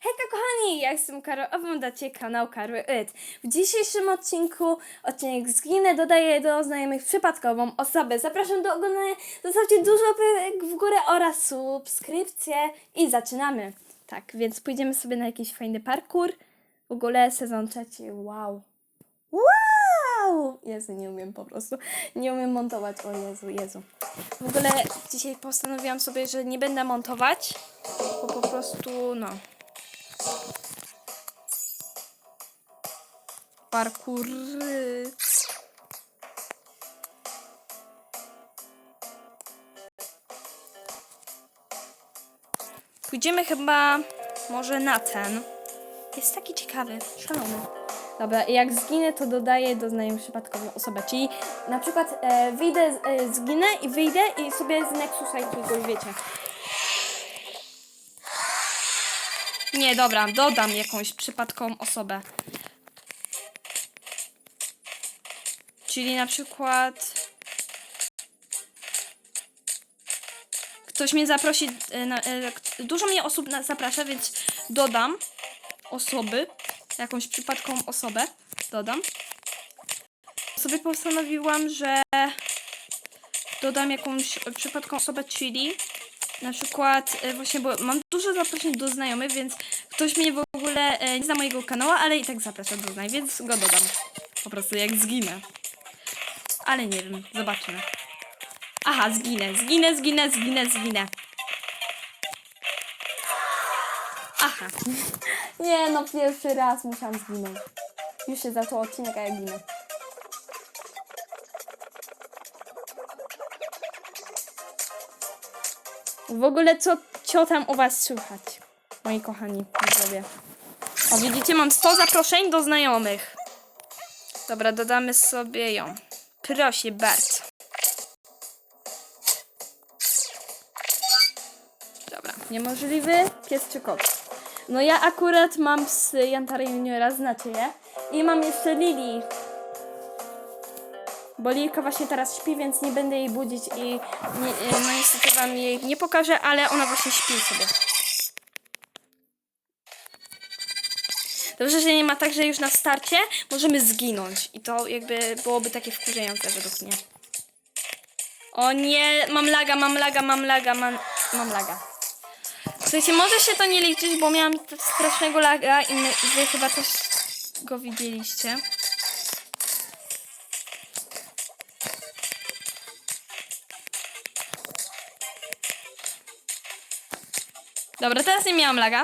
Hejka kochani, ja jestem Karol, oglądacie kanał Karol It. W dzisiejszym odcinku odcinek zginę, dodaję do znajomych przypadkową osobę. Zapraszam do oglądania, zostawcie dużo w górę oraz subskrypcję i zaczynamy. Tak, więc pójdziemy sobie na jakiś fajny parkour. W ogóle sezon trzeci, wow. Wow! Jezu, nie umiem po prostu. Nie umiem montować. O Jezu, Jezu. W ogóle dzisiaj postanowiłam sobie, że nie będę montować, bo po prostu, no. Parkour. Pójdziemy chyba może na ten. Jest taki ciekawy, szalony. Dobra, jak zginę, to dodaję do znajomych przypadkową osobę. Czyli na przykład e, wyjdę, e, zginę i wyjdę i sobie z Nexusa jakiegoś wiecie. Nie, dobra, dodam jakąś przypadkową osobę. Czyli na przykład. Ktoś mnie zaprosi. e, e, dużo mnie osób zaprasza, więc dodam osoby. Jakąś przypadkową osobę. Dodam. Sobie postanowiłam, że dodam jakąś przypadkową osobę, czyli na przykład e, właśnie, bo mam dużo zaproszeń do znajomych, więc ktoś mnie w ogóle e, nie zna mojego kanału, ale i tak zaprasza do znajomych, więc go dodam. Po prostu jak zginę. Ale nie wiem, zobaczymy. Aha, zginę, zginę, zginę, zginę, zginę. Aha. Nie, no pierwszy raz musiałam zginąć. Już się zaczął odcinek, a ja ginę. W ogóle co, co tam u was słychać, moi kochani widzowie? O, widzicie, mam 100 zaproszeń do znajomych. Dobra, dodamy sobie ją. Proszę bardzo. Dobra, niemożliwy pies czy kot. No ja akurat mam z Jantara Juniora, znacie je. I mam jeszcze Lili. Bo Lilka właśnie teraz śpi, więc nie będę jej budzić i nie, no niestety wam jej nie pokażę, ale ona właśnie śpi sobie. Dobrze, że nie ma tak, że już na starcie możemy zginąć. I to jakby byłoby takie wkurzające według mnie. O nie, mam laga, mam laga, mam laga, mam, mam laga. Słuchajcie, może się to nie liczyć, bo miałam strasznego laga i wy chyba też go widzieliście. Dobra, teraz nie miałam laga.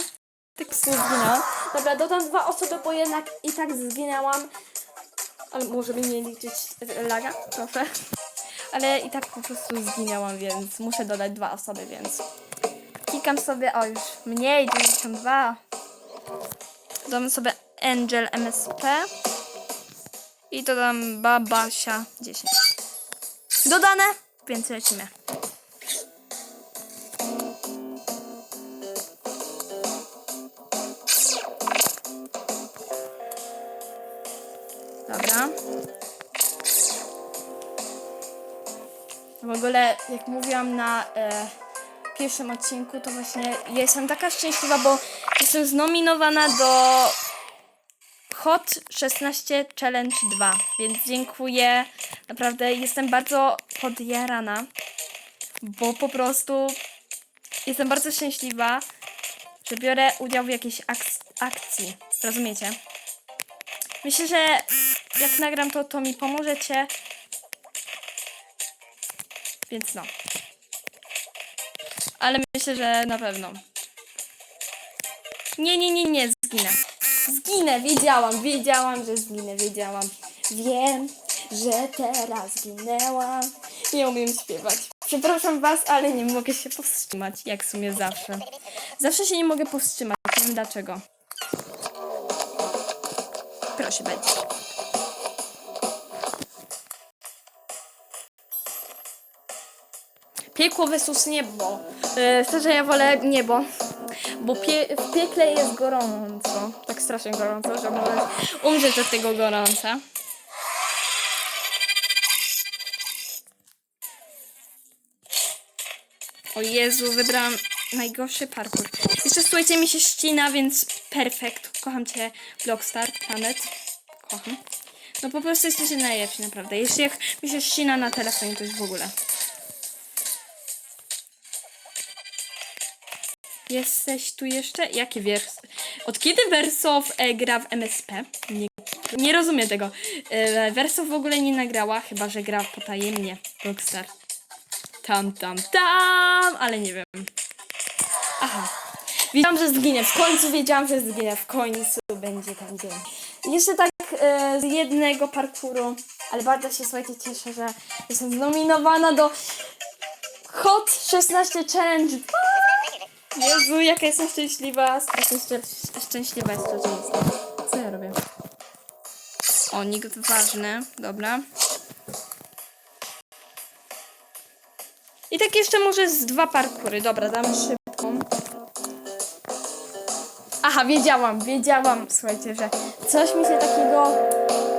Tylko zginęłam. Dobra, dodam dwa osoby, bo jednak i tak zginęłam. Ale może mi nie liczyć laga, proszę. Ale i tak po prostu zginęłam, więc muszę dodać dwa osoby, więc klikam sobie, o już mniej, 92. Dodam sobie Angel MSP i dodam Babasia 10. Dodane, więc lecimy. Dobra. W ogóle, jak mówiłam na e, pierwszym odcinku, to właśnie jestem taka szczęśliwa, bo jestem znominowana do Hot 16 Challenge 2, więc dziękuję. Naprawdę jestem bardzo podjarana, bo po prostu jestem bardzo szczęśliwa, że biorę udział w jakiejś ak- akcji. Rozumiecie? Myślę, że jak nagram to, to mi pomożecie. Więc no. Ale myślę, że na pewno. Nie, nie, nie, nie, zginę. Zginę, wiedziałam, wiedziałam, że zginę, wiedziałam. Wiem, że teraz zginęłam. Nie umiem śpiewać. Przepraszam was, ale nie mogę się powstrzymać, jak w sumie zawsze. Zawsze się nie mogę powstrzymać, nie wiem dlaczego. Proszę bardzo. Piekło versus niebo. Yy, szczerze ja wolę niebo. Bo pie w piekle jest gorąco. Tak strasznie gorąco, że możesz umrzeć od tego gorąca. O Jezu, wybrałam najgorszy parkour. Jeszcze słuchajcie, mi się ścina, więc perfekt. Kocham cię, Blockstar Planet. Kocham. No po prostu jesteś najlepszy, naprawdę. Jeśli jak mi się ścina na telefonie, to już w ogóle. Jesteś tu jeszcze? Jakie wers? Od kiedy Wersow e, gra w MSP? Nie, nie rozumiem tego. E, Wersow w ogóle nie nagrała, chyba że gra potajemnie. Rockstar. Tam, tam, tam, ale nie wiem. Aha. Wiedziałam, że zginie. W końcu wiedziałam, że zginie. W końcu będzie ten dzień. Jeszcze tak e, z jednego parkouru, ale bardzo się słuchajcie cieszę, że jestem znominowana do Hot 16 Challenge. Jezu, jaka jestem szczęśliwa. Szczę- szczęśliwa jest jestem. Co ja robię? O, nikt ważny. Dobra. I tak jeszcze może z dwa parkury. Dobra, dam szybką. Aha, wiedziałam, wiedziałam, słuchajcie, że coś mi się takiego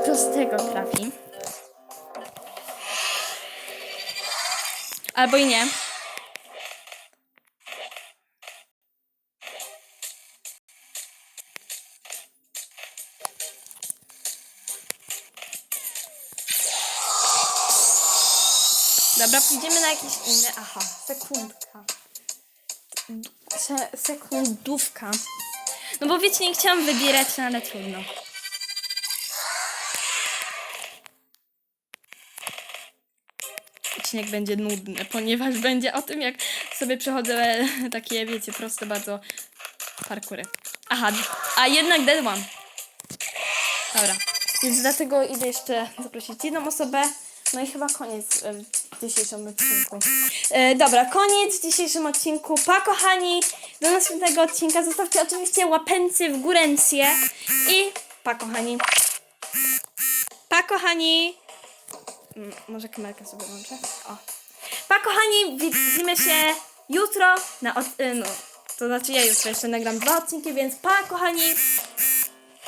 prostego trafi. Albo i nie. Dobra, pójdziemy na jakieś inne. Aha, sekundka. Se, sekundówka. No bo wiecie, nie chciałam wybierać, ale trudno. Odcinek będzie nudny, ponieważ będzie o tym, jak sobie przechodzę takie, wiecie, proste bardzo parkury. Aha, a jednak dead one. Dobra, więc dlatego idę jeszcze zaprosić jedną osobę. No i chyba koniec e, w dzisiejszym odcinku. E, dobra, koniec w dzisiejszym odcinku. Pa kochani, do następnego odcinka. Zostawcie oczywiście łapencję w górencję. I pa kochani. Pa kochani. Mm, Może kamerkę sobie włączę. O. Pa kochani, widzimy się jutro na od... e, no, to znaczy ja jutro jeszcze nagram dwa odcinki, więc pa kochani.